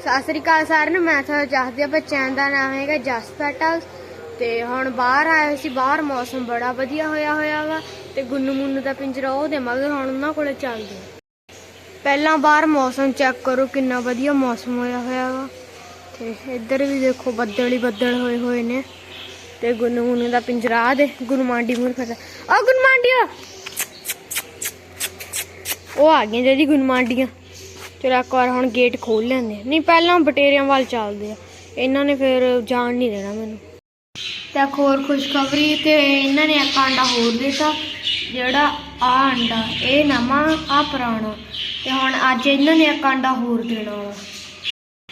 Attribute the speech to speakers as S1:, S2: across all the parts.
S1: ਸਤਿ ਸ੍ਰੀ ਅਕਾਲ ਸਾਰਿਆਂ ਨੂੰ, ਮੈਂ ਤੁਹਾਨੂੰ ਦੱਸਦੀ ਆ ਬੱਚਿਆਂ ਦਾ ਨਾਮ ਹੈਗਾ ਜਸ ਪੈਟਲ। ਤੇ ਹੁਣ ਬਾਹਰ ਆਏ ਸੀ, ਬਾਹਰ ਮੌਸਮ ਬੜਾ ਵਧੀਆ ਹੋਇਆ ਹੋਇਆ ਵਾ ਤੇ ਗੁੰਨੂ ਮੁੰਨੂ ਦਾ ਪਿੰਜਰਾ ਉਹਦੇ ਮਗਰ, ਹੁਣ ਉਹਨਾਂ ਕੋਲੇ ਚੱਲਦੇ ਪਹਿਲਾਂ ਬਾਹਰ ਮੌਸਮ ਚੈੱਕ ਕਰੋ, ਕਿੰਨਾ ਵਧੀਆ ਮੌਸਮ ਹੋਇਆ ਹੋਇਆ ਵਾ। ਤੇ ਇੱਧਰ ਵੀ ਦੇਖੋ, ਬੱਦਲ ਹੀ ਬੱਦਲ ਹੋਏ ਹੋਏ ਨੇ। ਤੇ ਗੁੰਨੂ ਮੁੰਨੂ ਦਾ ਪਿੰਜਰਾ ਦੇ ਗੁਰੂ ਮਾਂਡੀ ਮੂਰ ਫਿਰਦਾ ਆ ਗੁਰੂ ਉਹ ਆ ਗਈਆਂ ਜਿਹੜੀ ਗੁਰਮਾਂਡੀਆਂ ਚਲੋ ਇੱਕ ਵਾਰ ਹੁਣ ਗੇਟ ਖੋਲ ਲੈਂਦੇ ਆ। ਨਹੀਂ ਪਹਿਲਾਂ ਬਟੇਰਿਆਂ ਵੱਲ ਚੱਲਦੇ ਆ। ਇਹਨਾਂ ਨੇ ਫਿਰ ਜਾਣ ਨਹੀਂ ਦੇਣਾ ਮੈਨੂੰ। ਤੇ ਹੋਰ ਖੁਸ਼ਖਬਰੀ ਤੇ ਇਹਨਾਂ ਨੇ ਇੱਕ ਆਂਡਾ ਹੋਰ ਦਿੱਤਾ ਜਿਹੜਾ ਆ ਆਂਡਾ ਇਹ ਨਵਾਂ ਆ ਪੁਰਾਣਾ। ਤੇ ਹੁਣ ਅੱਜ ਇਹਨਾਂ ਨੇ ਇੱਕ ਆਂਡਾ ਹੋਰ ਦੇਣਾ ਵਾ।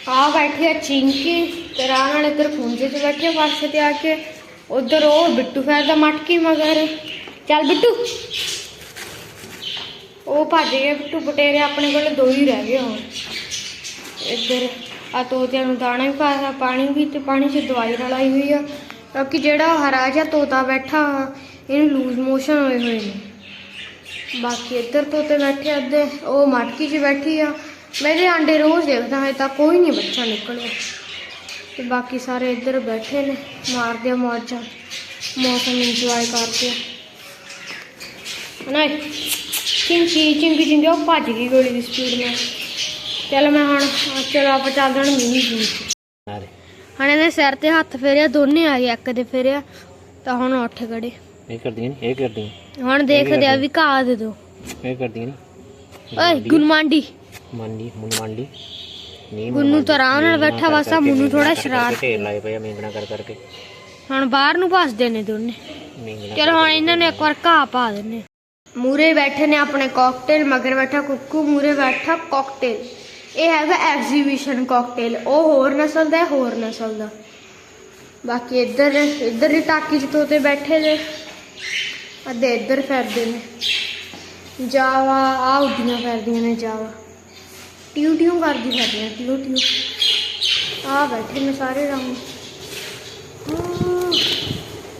S1: ਆ ਬੈਠੀ ਆ ਚਿੰਕੀ ਤੇ ਰਾਹ ਨਾਲ ਇੱਧਰ ਖੁੰਝੇ 'ਚ ਬੈਠੇ ਫਰਸ਼ ਤੇ ਆ ਕੇ। ਉਧਰ ਉਹ ਬਿੱਟੂ ਫਿਰਦਾ ਮਟਕੀ ਮਗਰ। ਚੱਲ ਬਿੱਟੂ। ਉਹ ਭੱਜ ਗਏ ਬਿੱਟੂ ਬਟੇਰੇ ਆਪਣੇ ਕੋਲ ਦੋ ਹੀ ਰਹਿ ਗਏ ਹੁਣ। ਇੱਧਰ ਆ ਤੋਤਿਆਂ ਨੂੰ ਦਾਣਾ ਵੀ ਪਾਇਆ ਪਾਣੀ ਵੀ ਤੇ ਪਾਣੀ 'ਚ ਦਵਾਈ ਰਲਾਈ ਹੋਈ ਆ। ਕਿਉਂਕਿ ਜਿਹੜਾ ਉਹ ਹਰਾ ਜਿਹਾ ਤੋਤਾ ਬੈਠਾ ਵਾ, ਇਹਨੂੰ ਲੂਜ਼ ਮੋਸ਼ਨ ਹੋਏ ਹੋਏ ਨੇ। ਬਾਕੀ ਇੱਧਰ ਤੋਤੇ ਬੈਠੇ ਅੱਧੇ ਉਹ ਮਟਕੀ 'ਚ ਬੈਠੀ ਆ। ਮੇਰੇ ਆਂਡੇ ਰੋਜ਼ ਦੇਖਦਾ ਹੈ ਤਾਂ ਕੋਈ ਨਹੀਂ ਬੱਚਾ ਨਿਕਲਿਆ। ਤੇ ਬਾਕੀ ਸਾਰੇ ਇੱਧਰ ਬੈਠੇ ਨੇ ਮਾਰਦੇ ਆ ਮੌਜਾਂ। ਮੌਸਮ ਇੰਜੋਏ ਕਰਦੇ ਆ। ਨਾ ਚਿੰਕੀ ਚਿੰਕੀ ਚਿੰਕੀ ਉਹ ਭੱਜ ਗਈ ਗੋਲੀ ਦੀ ਸਪੀਡ ਨਾਲ। ਚੱਲ ਮੈਂ ਹੁਣ ਚਲੋ ਆਪਾਂ ਚੱਲਦੇ ਹਾਂ ਮਿੰਨੀ ਜੀ ਹੁਣ ਇਹਦੇ ਸਿਰ ਤੇ ਹੱਥ ਫੇਰਿਆ ਦੋਨੇ ਆ ਗਏ ਇੱਕ ਦੇ ਫੇਰਿਆ ਤਾਂ ਹੁਣ ਉੱਠ ਖੜੇ।
S2: ਇਹ ਕਰਦੀਆਂ ਨਹੀਂ ਇਹ ਕਰਦੀਆਂ।
S1: ਹੁਣ ਦੇਖਦੇ ਆ ਵੀ ਘਾਹ ਦੇ ਦੋ।
S2: ਇਹ ਕਰਦੀਆਂ ਨਹੀਂ।
S1: ਓਏ ਗੁਨਮਾਂਡੀ
S2: ਮੰਡੀ। ਮੁੰਨ ਮੰਡੀ ਨਹੀਂ
S1: ਗੁੰਨੂ ਤਾਂ ਆਰਾਮ ਨਾਲ ਬੈਠਾ ਆ ਮੈਨੂੰ ਥੋੜਾ ਸ਼ਰਾਰਤ।
S2: ਢੇਰ ਲਾਏ ਪਏ ਆ ਮੇਂਗਣਾ ਕਰ ਕਰਕੇ।
S1: ਹੁਣ ਬਾਹਰ ਨੂੰ ਭੱਜਦੇ ਨੇ ਦੋਨੇ। ਚਲੋ ਹੁਣ ਇਹਨਾਂ ਨੂੰ ਇੱਕ ਵਾਰ ਘਾਹ ਪਾ ਦਿੰਨੇ ਮੂਰੇ ਬੈਠੇ ਨੇ ਆਪਣੇ ਕਾਕਟੇਲ ਮਗਰ ਬੈਠਾ ਕੁੱਕੂ, ਮੂਰੇ ਬੈਠਾ ਕਾਕਟੇਲ ਇਹ ਹੈਗਾ ਐਗਜ਼ੀਬਿਸ਼ਨ ਕਾਕਟੇਲ ਉਹ ਹੋਰ ਨਸਲ ਦਾ ਹੋਰ ਨਸਲ ਦਾ। ਬਾਕੀ ਇੱਧਰ ਇੱਧਰ ਦੀ ਟਾਕੀ 'ਚ ਤੋਤੇ ਬੈਠੇ ਨੇ। ਅੱਧੇ ਇੱਧਰ ਫਿਰਦੇ ਨੇ। ਜਾਵਾ ਆ ਉੱਡੀਆਂ ਫਿਰਦੀਆਂ ਨੇ ਜਾਵਾ। ਟਿਊ ਟਿਊ ਕਰਦੀ ਫਿਰਦੀਆਂ, ਟਿਊ ਟਿਊ। ਆ ਬੈਠੇ ਨੇ ਸਾਰੇ ਰੰਗ।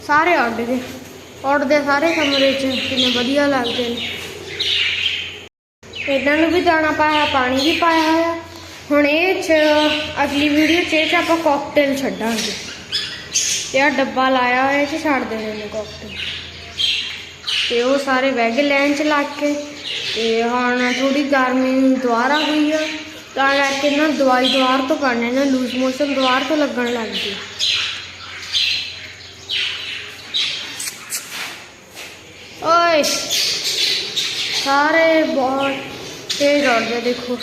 S1: ਸਾਰੇ ਉੱਡ ਗਏ। ਉੱਡਦੇ ਸਾਰੇ ਕਮਰੇ 'ਚ, ਕਿੰਨੇ ਵਧੀਆ ਲੱਗਦੇ ਨੇ। ਇਹਨਾਂ ਨੂੰ ਵੀ ਦਾਣਾ ਪਾਇਆ, ਪਾਣੀ ਵੀ ਪਾਇਆ ਹੋਇਆ। ਹੁਣ ਇਹ 'ਚ ਅਗਲੀ ਵੀਡੀਓ 'ਚ ਇਹ 'ਚ ਆਪਾਂ ਕਾਕਟੇਲ ਛੱਡਾਂਗੇ। ਤੇ ਆ ਡੱਬਾ ਲਾਇਆ ਹੋਇਆ, ਇਹ 'ਚ ਛੱਡ ਦੇਣੇ ਨੇ ਕਾਕਟੇਲ ਤੇ ਉਹ ਸਾਰੇ ਬਹਿ ਗਏ ਲਾਈਨ 'ਚ ਲੱਗ ਕੇ। ਤੇ ਹੁਣ ਥੋੜੀ ਗਰਮੀ ਦੁਆਰਾ ਹੋਈ ਆ। ਤਾਂ ਕਰਕੇ ਇਹਨਾਂ ਨੂੰ ਦਵਾਈ ਦੁਆਰ ਤੋਂ ਕਰਨੇ ਨਾ, ਲੂਜ਼ ਮੋਸ਼ਨ ਦੁਆਰ ਤੋਂ ਲੱਗਣ ਲੱਗ ਗਈ ਓਏ, ਸਾਰੇ ਬਹੁਤ ਤੇਜ਼ ਉੱਡਦੇ ਦੇਖੋ।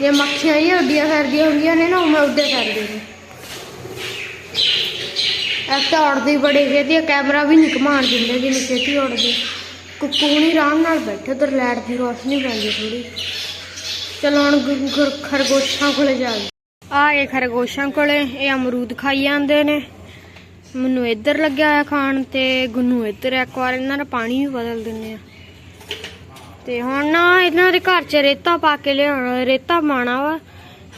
S1: ਇਹ ਮੱਖੀਆਂ ਹੀ ਉੱਡੀਆਂ ਫਿਰਦੀਆਂ ਹੁੰਦੀਆਂ ਨੇ ਨਾ, ਉਹ ਉੱਡੇ ਫਿਰਦੇ ਨੇ ਇੱਕ ਤਾਂ ਉੱਡਦੇ ਹੀ ਬੜੇ ਕੈਮਰਾ ਵੀ ਨਹੀਂ ਘਮਾਣ ਦਿੰਦੇ ਜਿੰਨੀ ਛੇਤੀ ਉੱਡਦੇ ਕੁੱਕੂ ਹੁਣੀ ਆਰਾਮ ਨਾਲ ਬੈਠੇ, ਉਧਰ ਲਾਈਟ ਦੀ ਰੋਸ਼ਨੀ ਪੈਂਦੀ ਥੋੜੀ ਚਲੋ ਹੁਣ ਖਰਗੋਸ਼ਾਂ ਕੋਲੇ ਚੱਲ ਆ ਖਰਗੋਸ਼ਾਂ ਕੋਲੇ, ਇਹ ਅਮਰੂਦ ਖਾਈ ਜਾਂਦੇ ਨੇ। ਮੈਨੂੰ ਇੱਧਰ ਲੱਗਿਆ ਹੋਇਆ ਖਾਣ ਤੇ, ਗੁੰਨੂ ਇੱਧਰ ਇੱਕ ਵਾਰ ਇਹਨਾਂ ਦਾ ਪਾਣੀ ਵੀ ਬਦਲ ਦਿੰਨੇ ਆ। ਤੇ ਹੁਣ ਨਾ ਇਹਨਾਂ ਦੇ ਘਰ 'ਚ ਰੇਤਾ ਪਾ ਕੇ ਲਿਆਉਣਾ, ਰੇਤਾ ਪਾਣਾ ਵਾ।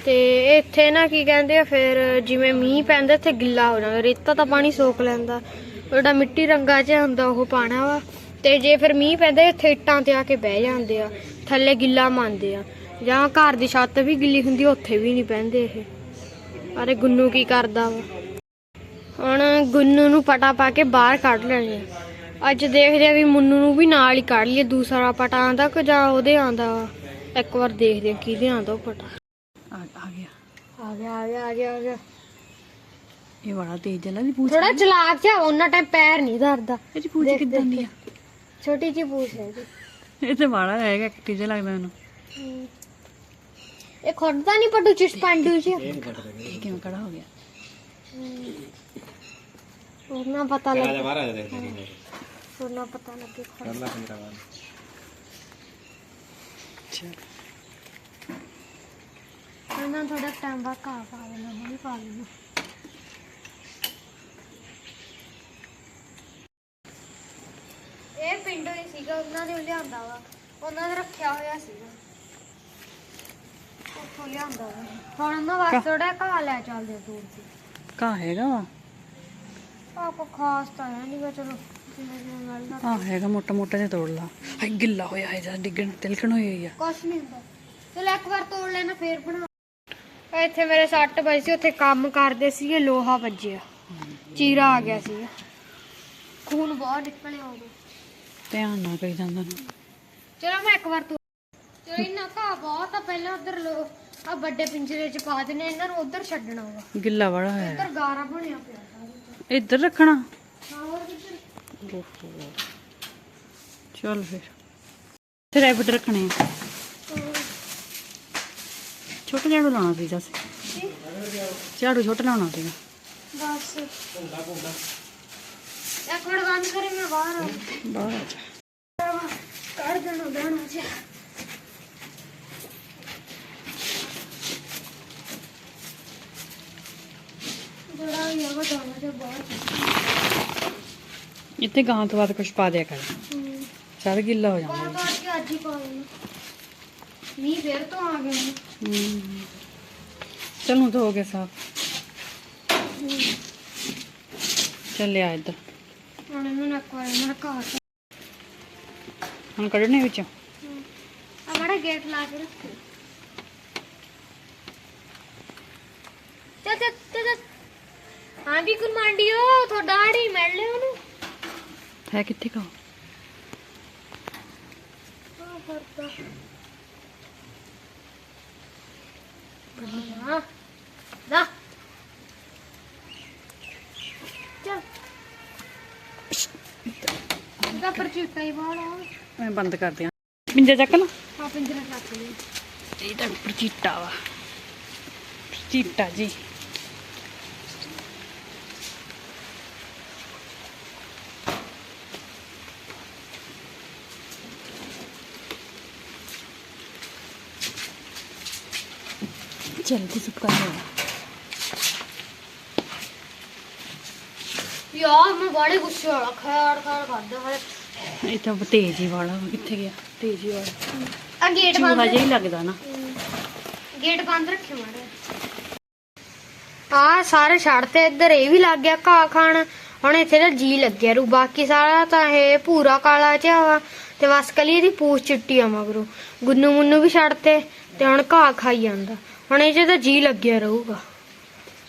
S1: ਤੇ ਇੱਥੇ ਨਾ ਕੀ ਕਹਿੰਦੇ ਆ, ਫਿਰ ਜਿਵੇਂ ਮੀਂਹ ਪੈਂਦਾ, ਇੱਥੇ ਗਿੱਲਾ ਹੋ ਜਾਂਦਾ। ਰੇਤਾ ਤਾਂ ਪਾਣੀ ਸੋਖ ਲੈਂਦਾ। ਜਿਹੜਾ ਮਿੱਟੀ ਰੰਗਾ 'ਚ ਹੁੰਦਾ, ਉਹ ਪਾਣਾ ਵਾ। ਤੇ ਜੇ ਫਿਰ ਮੀਂਹ ਪੈਂਦਾ, ਇੱਥੇ ਇੱਟਾਂ ਤੇ ਆ ਕੇ ਬਹਿ ਜਾਂਦੇ ਆ। ਥੱਲੇ ਗਿੱਲਾ ਮੰਨਦੇ ਆ। ਜਾਂ ਘਰ ਦੀ ਛੱਤ ਵੀ ਗਿੱਲੀ ਹੁੰਦੀ, ਉੱਥੇ ਵੀ ਨਹੀਂ ਪੈਂਦੇ ਇਹ। ਅਰੇ ਗੁੰਨੂ ਕੀ ਕਰਦਾ ਵਾ? ਹੁਣ ਗੁੰਨੂ ਨੂੰ ਪਟਾ ਪਾ ਕੇ ਬਾਹਰ ਕੱਢ ਲੈਣੇ। ਅੱਜ ਦੇਖਦੇ ਆ ਵੀ ਮੁੰਨੂ ਨੂੰ ਵੀ ਨਾਲ ਹੀ ਕੱਢ ਲਈਏ। ਦੂਸਰਾ ਪਟਾ ਆਂਦਾ ਕਿ ਜਾਂ ਉਹਦੇ ਆਂਦਾ। ਇੱਕ ਵਾਰ ਦੇਖਦੇ ਆ ਕਿਹਦੇ ਆਂਦਾ ਉਹ ਪਟਾ।
S3: ਆ ਗਿਆ।
S1: ਆ ਗਿਆ ਆ ਗਿਆ ਆ ਗਿਆ ਆ ਗਿਆ।
S3: ਇਹ ਬੜਾ ਤੇਜ਼ ਜਲਾ ਦੀ ਪੂਛ
S1: ਥੋੜਾ ਚਲਾਕ ਜਿਹਾ ਉਹਨਾਂ ਟਾਈਮ ਪੈਰ ਨਹੀਂ ਧਰਦਾ।
S3: ਇਹਦੀ ਪੂਛ ਕਿੱਦਾਂ ਦੀ ਆ?
S1: ਛੋਟੀ ਜਿਹੀ ਪੂਛ ਹੈ ਇਹਦੀ।
S3: ਇਹ ਤੇ ਬੜਾ ਹੈਗਾ ਐਕਟਿਵ ਜਿਹਾ ਲੱਗਦਾ ਮੈਨੂੰ।
S1: ਇਹ ਖੁੱਡਦਾ ਨਹੀਂ ਪਟੂ ਚਿਸ ਪਾਂਡੂ ਚ
S3: ਇਹ ਕਿਵੇਂ ਖੜਾ ਹੋ ਗਿਆ?
S1: ਉਹਨਾਂ ਪਤਾ ਲੱਗ
S2: ਬਾਹਰ ਆ ਜਾ ਦੇਖ
S1: ਉਹਨਾਂ ਪਤਾ ਲੱਗੇ ਖੁੱਡ
S2: ਕਰਦਾ ਪੰਦਰਾ ਵਾਰ
S1: ਉਹਨਾਂ ਥੋੜਾ ਟਾਈਮ ਬਾਅਦ ਘਾਹ ਪਾ ਦੇਣਾ ਉਹ ਵੀ ਪਾ ਦੇਣਾ ਇਹ ਪਿੰਡੋਂ ਹੀ ਸੀਗਾ ਉਹਨਾਂ ਦੇ ਲਿਆਂਦਾ ਵਾ। ਉਹਨਾਂ ਨੇ ਰੱਖਿਆ ਹੋਇਆ ਸੀਗਾ। ਉੱਥੋਂ ਲਿਆਂਦਾ ਵਾ। ਹੁਣ ਉਹਨਾਂ ਵਾਸਤੇ ਥੋੜਾ ਘਾਹ ਲੈ ਚੱਲਦੇ ਦੂਰ ਦੀ
S3: ਕਾ ਹੈਗਾ ਵਾ?
S1: ਆਪਾਂ ਖਾਸ ਤਾਂ ਹੈ ਨਹੀਂ ਗਾ ਚਲੋ
S3: ਆ ਹੈਗਾ ਮੋਟਾ ਮੋਟਾ ਜਿਹਾ ਤੋੜ ਲਾ। ਹਾਏ ਗਿੱਲਾ ਹੋਇਆ ਹੈ ਜਦ ਡਿੱਗਣ ਤਿਲਕਣ ਹੋਈ ਹੋਈ ਆ।
S1: ਕੁਛ ਨਹੀਂ ਹੁੰਦਾ। ਚਲ ਇੱਕ ਵਾਰ ਤੋੜ ਲੈਣਾ ਫੇਰ ਬਣਾ। ਇੱਥੇ ਮੇਰੇ ਸੱਟ ਵੱਜੀ ਸੀ ਉੱਥੇ ਕੰਮ ਕਰਦੇ ਸੀਗੇ ਲੋਹਾ ਵੱਜਿਆ। ਚੀਰਾ ਆ ਗਿਆ ਸੀ ਖੂਨ ਬਹੁਤ ਨਿਕਲਿਆ ਉਹ
S3: ਧਿਆਨ ਨਾ ਕਰੀ ਜਾਂਦਾ ਨੂੰ।
S1: ਚਲੋ ਮੈਂ ਇੱਕ ਵਾਰ ਤੂੰ ਚਲੋ ਇਹਨਾਂ ਘਾਹ ਬਹੁਤ ਆ ਪਹਿਲਾਂ ਉਧਰ ਲੋ ਆ ਵੱਡੇ ਪਿੰਜਰੇ ਚ ਪਾ ਦੇਣੇ ਇਹਨਾਂ ਨੂੰ ਉਧਰ ਛੱਡਣਾ ਹੋਗਾ
S3: ਗਿੱਲਾ ਬੜਾ ਹੋਇਆ।
S1: ਉਧਰ ਗਾਰਾ ਬਣਿਆ ਪਿਆ।
S3: ਇੱਧਰ ਰੱਖਣਾ। ਚੱਲ ਫਿਰ। ਤੇ ਰੈਬਿਟ ਰੱਖਣੇ ਆ। ਛੋਟਾ ਝਾੜੂ ਲਾਉਣਾ ਸੀ ਜਸ ਝਾੜੂ ਛੋਟਾ ਲਾਉਣਾ ਸੀਗਾ।
S1: ਬਸ ਇੱਕ ਮਿੰਟ ਬੰਦ ਕਰੇ ਮੈਂ ਬਾਹਰ ਆ।
S3: ਬਾਹਰ ਆ ਜਾ।
S1: ਕੱਢ ਦੇਣਾ ਦੇਣਾ ਚ ਬੜਾ ਹੀ ਆ ਵੱਡਾ ਜਿਹਾ ਬਹੁਤ
S3: ਇੱਥੇ ਗਾਂ ਤੋਂ ਬਾਅਦ ਕੁਝ ਪਾ ਦਿਆ ਕਰ।
S1: ਹੂੰ
S3: ਸਾਰਾ ਗਿੱਲਾ ਹੋ ਜਾਂਦਾ।
S1: ਕੇ ਅੱਜ ਹੀ ਪਾ ਦੇਣਾ ਮੀਂਹ ਫੇਰ ਤੋਂ ਆ ਗਿਆ।
S3: ਹੂੰ। ਚਲ ਹੋ ਗਿਆ ਸਾਫ਼। ਚੱਲਿਆ ਇੱਧਰ।
S1: ਹੁਣ ਇਹਨੂੰ ਨਾ ਇੱਕ ਵਾਰ ਮੈਂ ਘਾਟ
S3: ਹੁਣ ਕੱਢਣੇ ਵਿੱਚੋਂ?
S1: ਆ ਬੜਾ ਗੇਟ ਲਾ ਕੇ ਰੱਖੋ ਚੱਲ ਚੱਲ ਚੱਲ। ਚੱਲ। ਹਾਂ ਵੀ ਕੁਰਮਾਂਡੀਓ ਤੁਹਾਡਾ ਆੜੀ ਮਿਲ ਲਿਓ ਉਹਨੂੰ।
S3: ਹੈ ਕਿੱਥੇ ਕਾ
S1: ਦਾ ਚੱਲ। ਇਹਦਾ ਪਰਚੂਟਾ ਹੀ ਬਾਹਲਾ
S3: ਮੈਂ ਬੰਦ ਕਰ ਦਿਆਂ। ਪਿੰਜਾ ਚੱਕ ਲਾ।
S1: ਆ ਪਿੰਜਰਾ ਰੱਖ ਲਈ।
S3: ਇਹ ਤਾਂ ਉੱਪਰ ਚੀਟਾ ਵਾ। ਚੀਟਾ ਜੀ। ਜਲਦੀ ਸੁੱਕਾ ਹੋ
S1: ਯਾਰ ਮੈਂ ਬੜੇ ਗੁੱਸੇ ਵਾਲਾ ਖਾੜ ਖਾੜ ਕਰਦਾ ਹੈ
S3: ਇਹ ਤਾਂ ਤੇਜ਼ ਵਾਲਾ। ਕਿੱਥੇ ਗਿਆ ਤੇਜ਼ ਵਾਲਾ
S1: ਆ ਗੇਟ
S3: ਚੂਹਾ
S1: ਬੰਦ
S3: ਜਿਹਾ ਹੀ ਲੱਗਦਾ ਨਾ
S1: ਗੇਟ ਬੰਦ ਰੱਖਿਓ ਮਾੜਾ ਆ ਸਾਰੇ ਛੱਡਤੇ ਇੱਧਰ ਇਹ ਵੀ ਲੱਗ ਗਿਆ ਘਾਹ ਖਾਣ ਹੁਣ ਇੱਥੇ ਤਾਂ ਜੀ ਲੱਗਿਆ ਰੂ ਬਾਕੀ ਸਾਰਾ ਤਾਂ ਇਹ ਪੂਰਾ ਕਾਲਾ ਜਿਹਾ ਵਾ ਤੇ ਬਸ ਕਲੀ ਇਹਦੀ ਪੂਛ ਚਿੱਟੀ ਆ ਮਗਰੋਂ ਗੁੰਨੂ ਮੁੰਨੂ ਵੀ ਛੱਡਤੇ ਤੇ ਹੁਣ ਘਾਹ ਖਾਈ ਜਾਂਦਾ ਹੁਣ ਇਹ ਤਾਂ ਜੀ ਲੱਗਿਆ ਰਹੂਗਾ।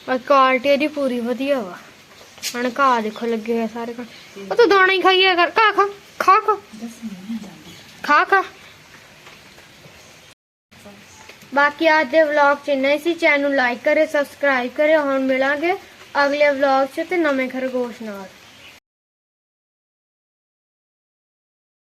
S1: ਪਰ ਕੁਆਲਿਟੀ ਇਹਦੀ ਪੂਰੀ ਵਧੀਆ ਵਾ। ਹੁਣ ਘਾਹ ਦੇਖੋ ਲੱਗੇ ਹੋਏ ਸਾਰੇ ਘਾਹ। ਉਹ ਤੂੰ ਦਾਣਾ ਹੀ ਖਾਈਆ ਕਰ ਘਾਹ ਖਾ ਖਾ ਖਾ। ਖਾ ਖਾ। ਬਾਕੀ ਅੱਜ ਦੇ ਵਲੌਗ ਚ ਇੰਨਾ ਹੀ ਸੀ। ਚੈਨਲ ਨੂੰ ਲਾਈਕ ਕਰੇ ਸਬਸਕ੍ਰਾਈਬ ਕਰੇ ਹੁਣ ਮਿਲਾਂਗੇ ਅਗਲੇ ਵਲੌਗ ਚ ਤੇ ਨਵੇਂ ਖਰਗੋਸ਼ ਨਾਲ।